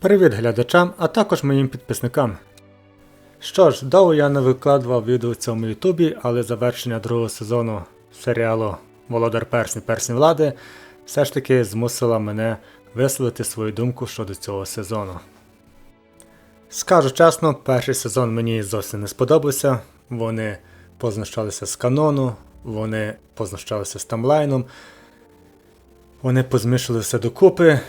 Привіт глядачам, а також моїм підписникам. Що ж, довго я не викладував відео в цьому ютубі, але завершення другого сезону серіалу Володар Персні Персні Влади все ж таки змусила мене висловити свою думку щодо цього сезону. Скажу чесно, перший сезон мені зовсім не сподобався. Вони познущалися з канону, вони познущалися з таймлайном, вони позмішали все докупи.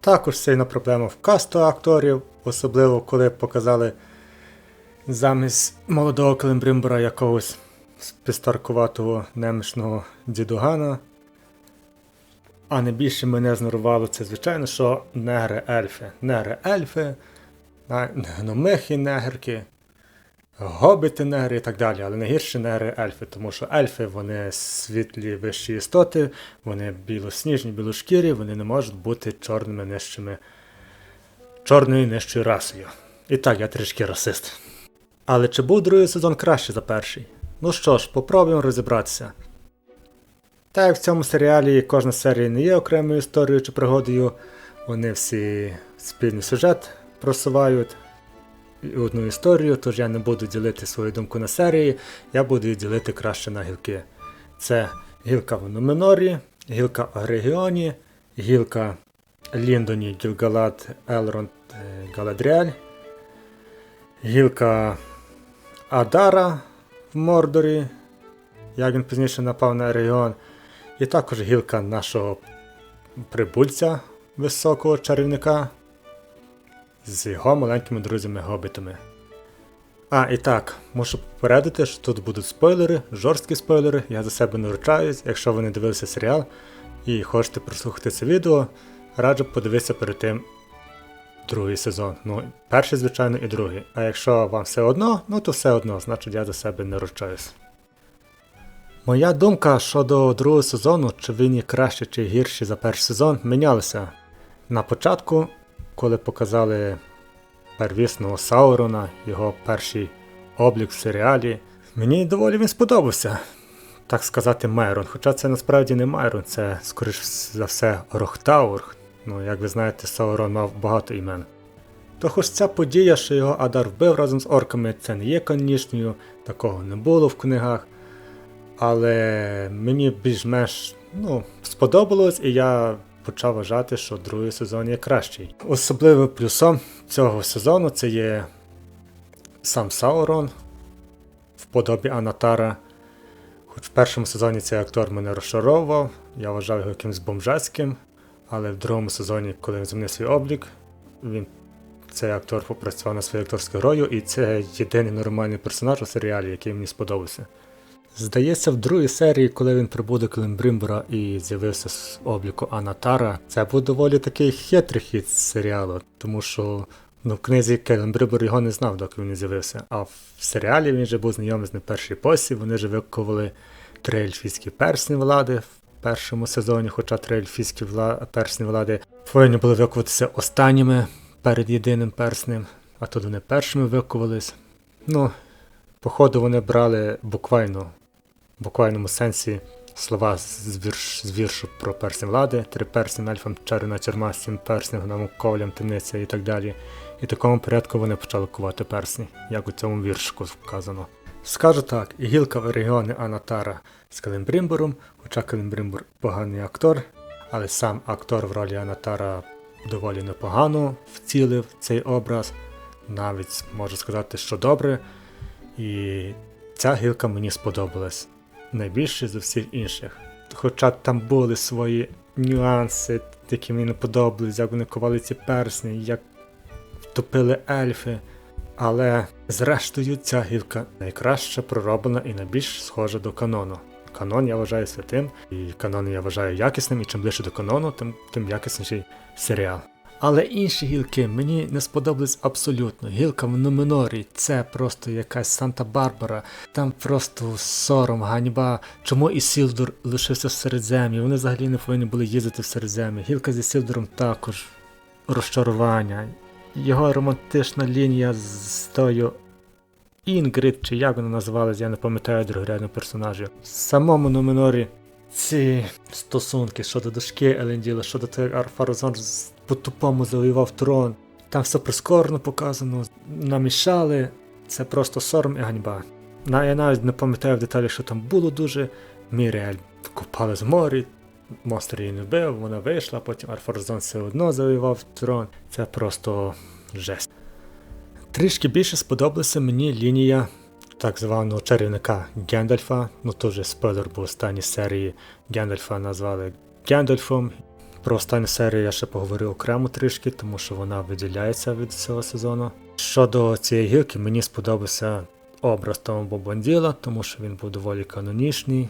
Також сильна проблема в касту акторів, особливо коли показали замість молодого Клембримбора якогось підстаркуватого немічного дідугана. А найбільше мене знервувало це, звичайно, що негри ельфи. Негри гобіти негри і так далі. Але найгірше негри ельфи, тому що ельфи вони світлі вищі істоти, вони білосніжні, білошкірі, вони не можуть бути чорними нижчими, чорною нижчою расою. І так, я трішки расист. Але чи був другий сезон краще за перший? Ну що ж, попробуємо розібратися. Так як в цьому серіалі кожна серія не є окремою історією чи пригодою, вони всі спільний сюжет просувають одну історію, тож я не буду ділити свою думку на серії, я буду її ділити краще на гілки. Це гілка в Нуменорі, гілка Агрегіоні, гілка Ліндоні, Гілгалад, Елронд, е, Галадріаль, гілка Адара в Мордорі, як він пізніше напав на регіон, і також гілка нашого прибульця високого чарівника з його маленькими друзями-гобітами. А, і так, мушу попередити, що тут будуть спойлери, жорсткі спойлери, я за себе не ручаюсь, якщо ви не дивилися серіал і хочете прослухати це відео, раджу подивитися перед тим другий сезон. Ну, перший, звичайно, і другий. А якщо вам все одно, ну то все одно, значить я за себе не ручаюсь. Моя думка щодо другого сезону, чи він є краще чи гірший за перший сезон, мінялася. На початку, коли показали первісного Саурона, його перший облік в серіалі, мені доволі він сподобався. Так сказати, Майрон. Хоча це насправді не Майрон, це, скоріш за все, Рохтаур. Ну, як ви знаєте, Саурон мав багато імен. То хоч ця подія, що його Адар вбив разом з орками, це не є канонічною, такого не було в книгах. Але мені більш-менш ну, сподобалось, і я почав вважати, що другий сезон є кращий. Особливим плюсом цього сезону це є сам Саурон в подобі Анатара. Хоч в першому сезоні цей актор мене розчаровував, я вважав його якимось бомжацьким, але в другому сезоні, коли він змінив свій облік, він цей актор попрацював на своєю акторською грою, і це єдиний нормальний персонаж у серіалі, який мені сподобався. Здається, в другій серії, коли він прибуде Клембримбора і з'явився з обліку Анатара, це був доволі такий хитрий хід серіалу, тому що ну, в книзі Келембрибор його не знав, доки він не з'явився. А в серіалі він вже був знайомий з ним перший посі, вони вже виковували три ельфійські персні влади в першому сезоні, хоча три ельфійські вла... персні влади повинні були викуватися останніми перед єдиним перснем, а тут вони першими викувались. Ну, походу, вони брали буквально в буквальному сенсі слова з, вірш, з віршу про персні влади, три персні ельфам, чарівна тюрма, сім перснів, гномом ковлям, темниця і так далі. І в такому порядку вони почали кувати персні, як у цьому віршику вказано. Скажу так, і гілка регіони Анатара з Калімбрімбором, хоча Калімбрімбор поганий актор, але сам актор в ролі Анатара доволі непогано вцілив цей образ, навіть можу сказати, що добре. І ця гілка мені сподобалась найбільше з всіх інших. Хоча там були свої нюанси, які мені не подобались, як вони ковали ці персні, як втопили ельфи. Але зрештою ця гілка найкраще пророблена і найбільш схожа до канону. Канон я вважаю святим, і канон я вважаю якісним, і чим ближче до канону, тим, тим якісніший серіал. Але інші гілки мені не сподобались абсолютно. Гілка в Нуменорі це просто якась Санта-Барбара, там просто сором, ганьба. Чому і Сілдур лишився в Середзем'ї? Вони взагалі не повинні були їздити в Середзем'ї. Гілка зі Сілдуром також розчарування. Його романтична лінія з тою Інгрид, чи як вона називалась, я не пам'ятаю другорядного персонажа. В самому Нуменорі ці стосунки щодо дошки Еленділа, щодо Арфаразон по-тупому завоював трон. Там все прискорено показано, намішали. Це просто сором і ганьба. Я навіть не пам'ятаю в деталі, що там було дуже. Міріель купали з морі, монстр її не вбив, вона вийшла, потім Арфаразон все одно завоював трон. Це просто жесть. Трішки більше сподобалася мені лінія так званого чарівника Гендальфа. Ну то вже спойлер, бо останні серії Гендальфа назвали Гендальфом. Про останню серію я ще поговорю окремо трішки, тому що вона виділяється від цього сезону. Щодо цієї гілки, мені сподобався образ Тома Бобанділа, тому що він був доволі канонічний.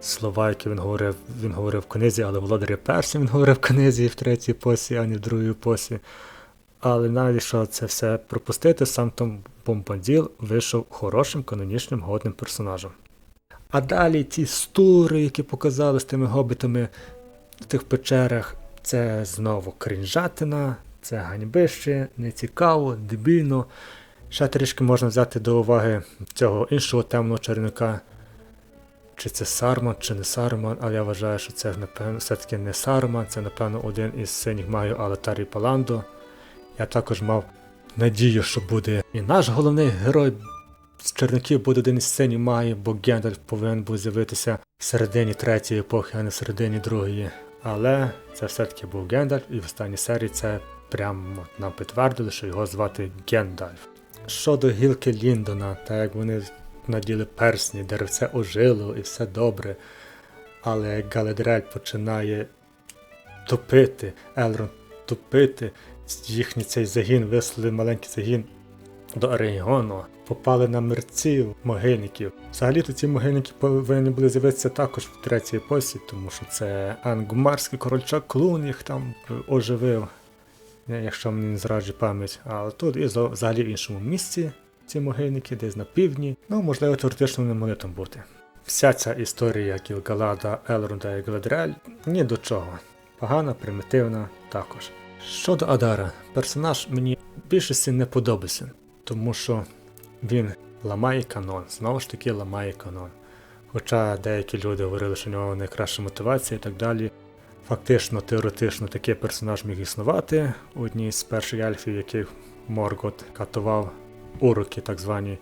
Слова, які він говорив, він говорив в книзі, але володаря персі він говорив в книзі в третій посі, а не в другій посі. Але навіть якщо це все пропустити, сам Том Бомбанділ вийшов хорошим, канонічним, годним персонажем. А далі ті стури, які показали з тими гобітами в тих печерах, це знову крінжатина, це ганьбище, нецікаво, дебільно. Ще трішки можна взяти до уваги цього іншого темного чарівника. Чи це Сарман, чи не Сарман, але я вважаю, що це напевно все-таки не Сарман, це напевно один із синіх магів Алатарі Паландо. Я також мав надію, що буде і наш головний герой з черників буде один із синіх магів, бо Гендальф повинен був з'явитися в середині третьої епохи, а не в середині другої. Але це все-таки був Гендальф, і в останній серії це прямо нам підтвердили, що його звати Гендальф. Щодо гілки Ліндона, так як вони наділи персні, деревце ожило і все добре. Але Галадрель починає топити, Елрон топити, їхній цей загін, вислали маленький загін до регіону, попали на мерців, могильників. Взагалі-то ці могильники повинні були з'явитися також в третій епосі, тому що це ангумарський корольчак Клун їх там оживив, е, якщо мені не зраджує пам'ять. А тут і взагалі в іншому місці ці могильники, десь на півдні. Ну, можливо, теоретично вони могли там бути. Вся ця історія Гілгалада, Елронда і Гладрель ні до чого. Погана, примітивна також. Щодо Адара, персонаж мені в більшості не подобається, тому що він ламає канон, знову ж таки ламає канон. Хоча деякі люди говорили, що в нього найкраща мотивація і так далі. Фактично, теоретично такий персонаж міг існувати у одній з перших ельфів, яких Моргот катував уроки, так звані,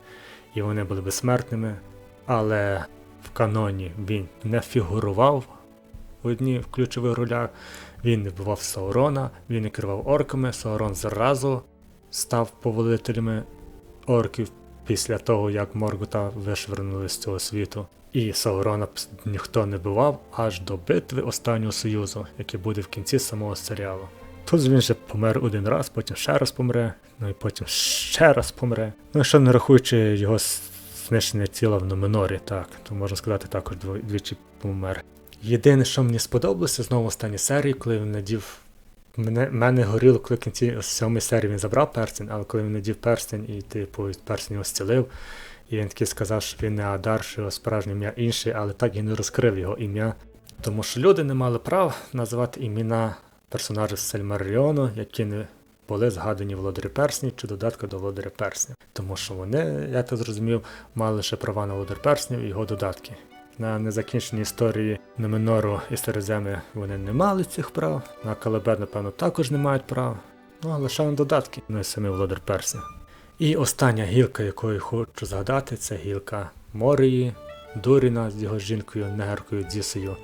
і вони були безсмертними. Але в каноні він не фігурував в одній в ключових ролях. Він вбивав Саурона, він не керував орками. Саурон зразу став повелителями орків після того, як Моргота вишвернули з цього світу. І Саурона ніхто не бивав аж до битви останнього союзу, який буде в кінці самого серіалу. Тут він же помер один раз, потім ще раз помре, ну і потім ще раз помре. Ну, що не рахуючи його знищення тіла в Номенорі, так, то можна сказати, також двічі помер. Єдине, що мені сподобалося знову в останній серії, коли він надів. Мене, мене горіло, коли кінці сьомої серії він забрав перстень, але коли він надів перстень і типу перстень його зцілив, і він таки сказав, що він не Адар, що його справжнє ім'я інше, але так і не розкрив його ім'я. Тому що люди не мали прав називати імена персонажів Сельмаріону, які не були згадані Володарі Перснів чи додатку до Володаря Перснів. Тому що вони, я так зрозумів, мали лише права на Володар Перснів і його додатки. На незакінченій історії Номенору і Сереземи вони не мали цих прав, на Калебет, напевно, також не мають прав. Ну, а лише на додатки, ну і самий Володар Перснів. І остання гілка, якою хочу згадати, це гілка Морії, Дуріна з його жінкою, негеркою Дзісою.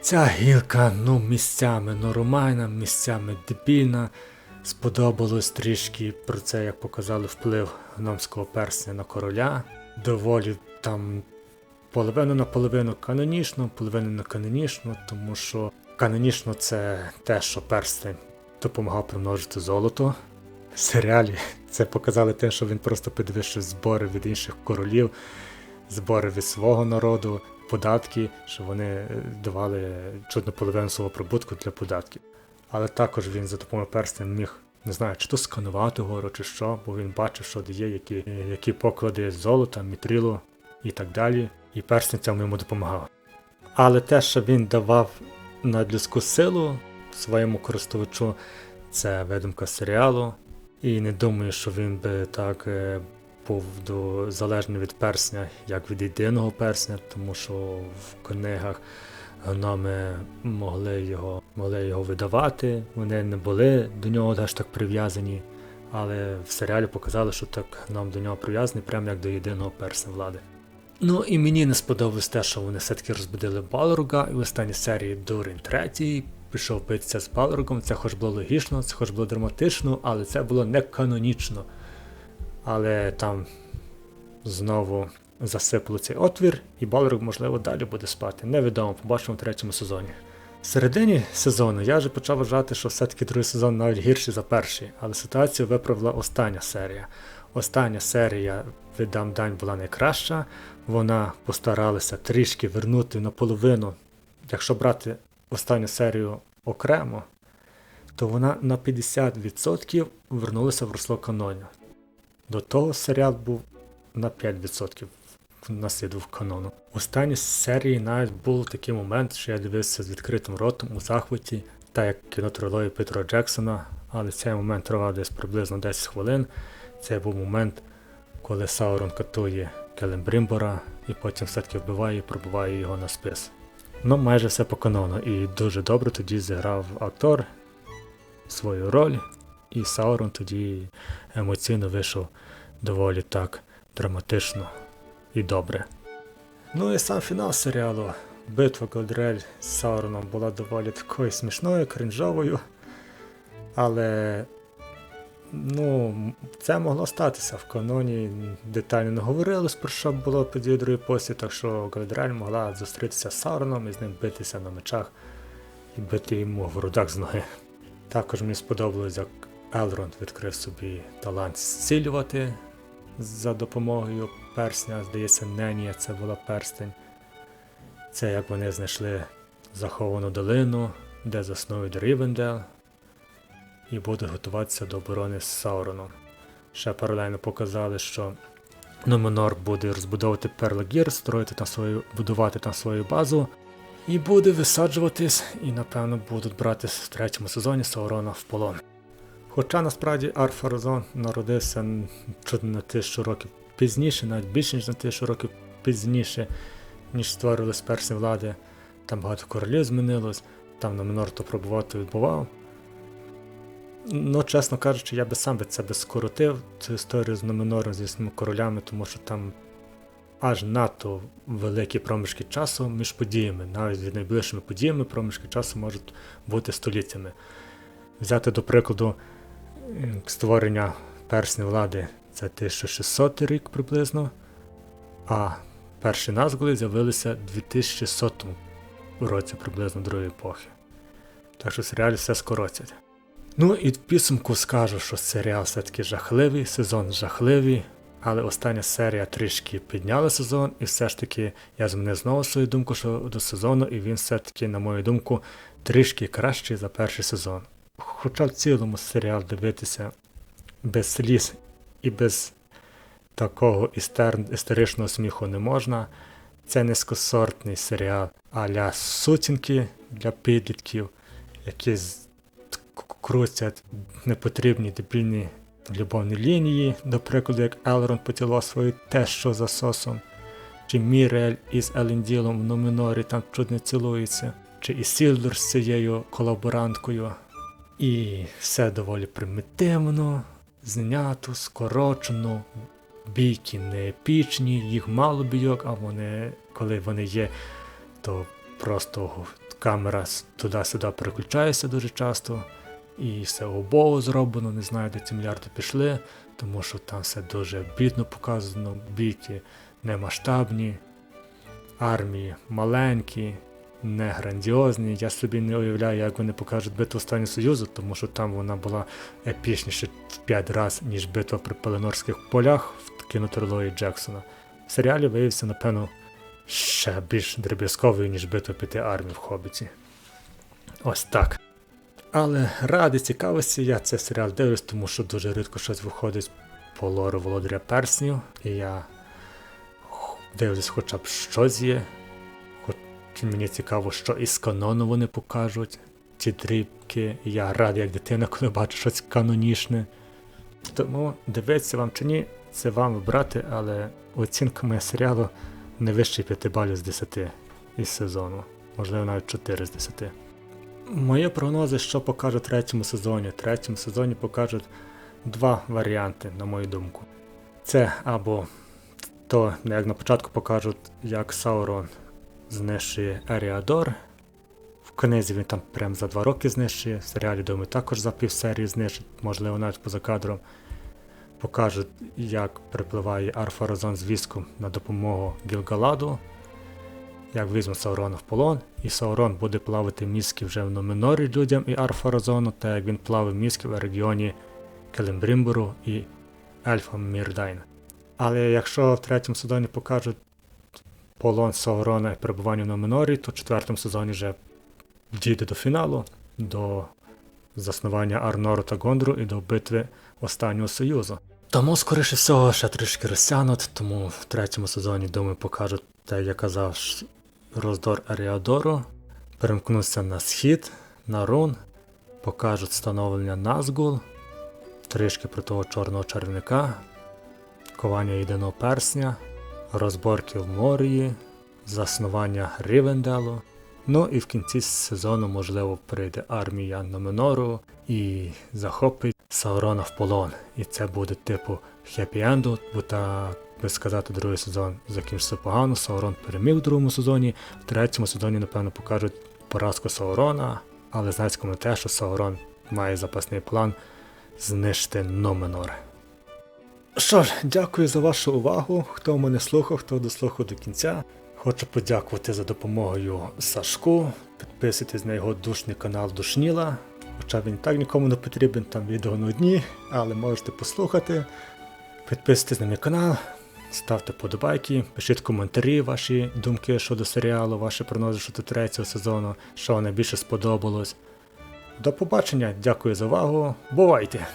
Ця гілка, ну, місцями нормальна, місцями дебільна. Сподобалось трішки про це, як показали вплив гномського персня на короля. Доволі там половину на половину канонічно, половину на канонічно, тому що канонічно це те, що перстень допомагав примножити золото. В серіалі це показали те, що він просто підвищив збори від інших королів, збори від свого народу, податки, що вони е, давали чудну половину свого прибутку для податків. Але також він за допомогою перстень міг, не знаю, чи то сканувати гору, чи що, бо він бачив, що де є які, які поклади золота, мітрилу і так далі. І перстень цьому йому допомагав. Але те, що він давав надлюдську силу своєму користувачу, це видумка серіалу. І не думаю, що він би так е, був залежний від персня, як від єдиного персня, тому що в книгах гноми могли його, могли його видавати, вони не були до нього теж так прив'язані. Але в серіалі показали, що так гном до нього прив'язаний, прямо як до єдиного перса влади. Ну і мені не сподобалось те, що вони все-таки розбудили Балруга, і в останній серії Дурень третій пішов битися з Балругом. Це хоч було логічно, це хоч було драматично, але це було не канонічно. Але там знову засипало цей отвір, і Балруг, можливо, далі буде спати. Невідомо, побачимо в третьому сезоні. В середині сезону я вже почав вважати, що все-таки другий сезон навіть гірший за перший, але ситуацію виправила остання серія. Остання серія видам дань була найкраща. Вона постаралася трішки вернути наполовину. Якщо брати останню серію окремо, то вона на 50% вернулася в русло канону. До того серіал був на 5% наслідував канону. В останній серії навіть був такий момент, що я дивився з відкритим ротом у захваті, та як кінотрилогії Петра Джексона, але цей момент тривав десь приблизно 10 хвилин. Це був момент, коли Саурон катує Келембрімбора і потім все-таки вбиває і пробиває його на спис. Ну, майже все по канону, і дуже добре тоді зіграв актор свою роль, і Саурон тоді емоційно вийшов доволі так драматично і добре. Ну і сам фінал серіалу. Битва Голдрель з Сауроном була доволі такою смішною, кринжовою. Але ну, це могло статися в каноні. Детально не говорилось про що було під другої пості, так що Голдрель могла зустрітися з Сауроном і з ним битися на мечах і бити йому в грудак з ноги. Також мені сподобалось, як Елронд відкрив собі талант зцілювати за допомогою персня, здається, Ненія це була перстень. Це як вони знайшли заховану долину, де заснують Рівендел, і будуть готуватися до оборони з Сауроном. Ще паралельно показали, що Номенор буде розбудовувати Перлагір, строїти там свою, будувати там свою базу, і буде висаджуватись, і напевно будуть брати в третьому сезоні Саурона в полон. Хоча насправді Арфаразон народився на тисячу років пізніше, навіть більше ніж на тисячу років пізніше, ніж створились перші влади. Там багато королів змінилось, там на Минорто пробувати відбував. Ну, чесно кажучи, я би сам це би скоротив, цю історію з Номенором, з вісьми королями, тому що там аж надто великі проміжки часу між подіями. Навіть від найближчими подіями проміжки часу можуть бути століттями. Взяти, до прикладу, створення персні влади це 1600 рік приблизно, а перші назгли з'явилися в 2100 році приблизно другої епохи. Так що в серіалі все скоротять. Ну і в підсумку скажу, що серіал все-таки жахливий, сезон жахливий, але остання серія трішки підняла сезон, і все ж таки я змінив знову свою думку щодо сезону, і він все-таки, на мою думку, трішки кращий за перший сезон. Хоча в цілому серіал дивитися без сліз і без такого історичного сміху не можна. Це низькосортний серіал а-ля сутінки для підлітків, які крутять непотрібні дебільні любовні лінії, до прикладу, як Елрон поцілував свою тещу за сосом, чи Мірель із Еленділом в Номінорі там чуть не цілується, чи Ісілдор з цією колаборанткою. І все доволі примітивно, знято, скорочено, бійки не епічні, їх мало бійок, а вони, коли вони є, то просто камера туди-сюди переключається дуже часто. І все обово зроблено, не знаю, де ці мільярди пішли, тому що там все дуже бідно показано, бійки не масштабні, армії маленькі не грандіозні. Я собі не уявляю, як вони покажуть битву Стані Союзу, тому що там вона була епічніше в 5 разів, ніж битва при Пеленорських полях в кінотрилогії Джексона. В серіалі виявився, напевно, ще більш дріб'язковою, ніж битва п'яти армій в Хобіті. Ось так. Але ради цікавості я цей серіал дивлюсь, тому що дуже рідко щось виходить по лору Володаря Перснів. І я дивлюсь, хоча б щось є. Хоч Мені цікаво, що із канону вони покажуть. Ці дрібки. Я радий, як дитина, коли бачу щось канонічне. Тому дивитися вам чи ні, це вам вибрати, але оцінка моя серіалу не вище 5 балів з 10 із сезону. можливо навіть 4 з 10. Мої прогнози, що покаже третьому сезоні. В третьому сезоні покажуть два варіанти, на мою думку. Це або то, як на початку покажуть, як Саурон знищує Еріадор. В книзі він там прям за два роки знищує, в серіалі, думаю, також за півсерії знищить, можливо, навіть поза кадром. Покажуть, як припливає Арфаразон з військом на допомогу Гілгаладу, як візьме Саурона в полон, і Саурон буде плавати мізки вже в Номінорі людям і Арфаразону, та як він плавив мізки в регіоні Келембрімбуру і Ельфа Мірдайн. Але якщо в третьому сезоні покажуть полон Саурона і перебування в Номінорі, то в четвертому сезоні вже дійде до фіналу, до заснування Арнору та Гондру і до битви останнього союзу. Тому, скоріше всього, ще трішки розтягнуть, тому в третьому сезоні, думаю, покажуть те, як казав роздор Аріадору, перемкнуться на схід, на Рун, покажуть встановлення Назгул, трішки про того чорного червника, ковання єдиного персня, розборки в Морії, заснування Рівенделу. Ну і в кінці сезону, можливо, прийде армія Номенору і захопить Саурона в полон. І це буде типу хеппі-енду, бо так би сказати, другий сезон закінчився погано. Саурон переміг в другому сезоні, в третьому сезоні, напевно, покажуть поразку Саурона, але знайському те, що Саурон має запасний план знищити Номенор. Що ж, дякую за вашу увагу. Хто мене слухав, хто дослухав до кінця. Хочу подякувати за допомогою Сашку. Підписуйтесь на його душний канал Душніла. Хоча він так нікому не потрібен, там відео не одні, але можете послухати. Підписуйтесь на мій канал, ставте подобайки, пишіть коментарі ваші думки щодо серіалу, ваші прогнози щодо третього сезону, що вам найбільше сподобалось. До побачення, дякую за увагу. Бувайте!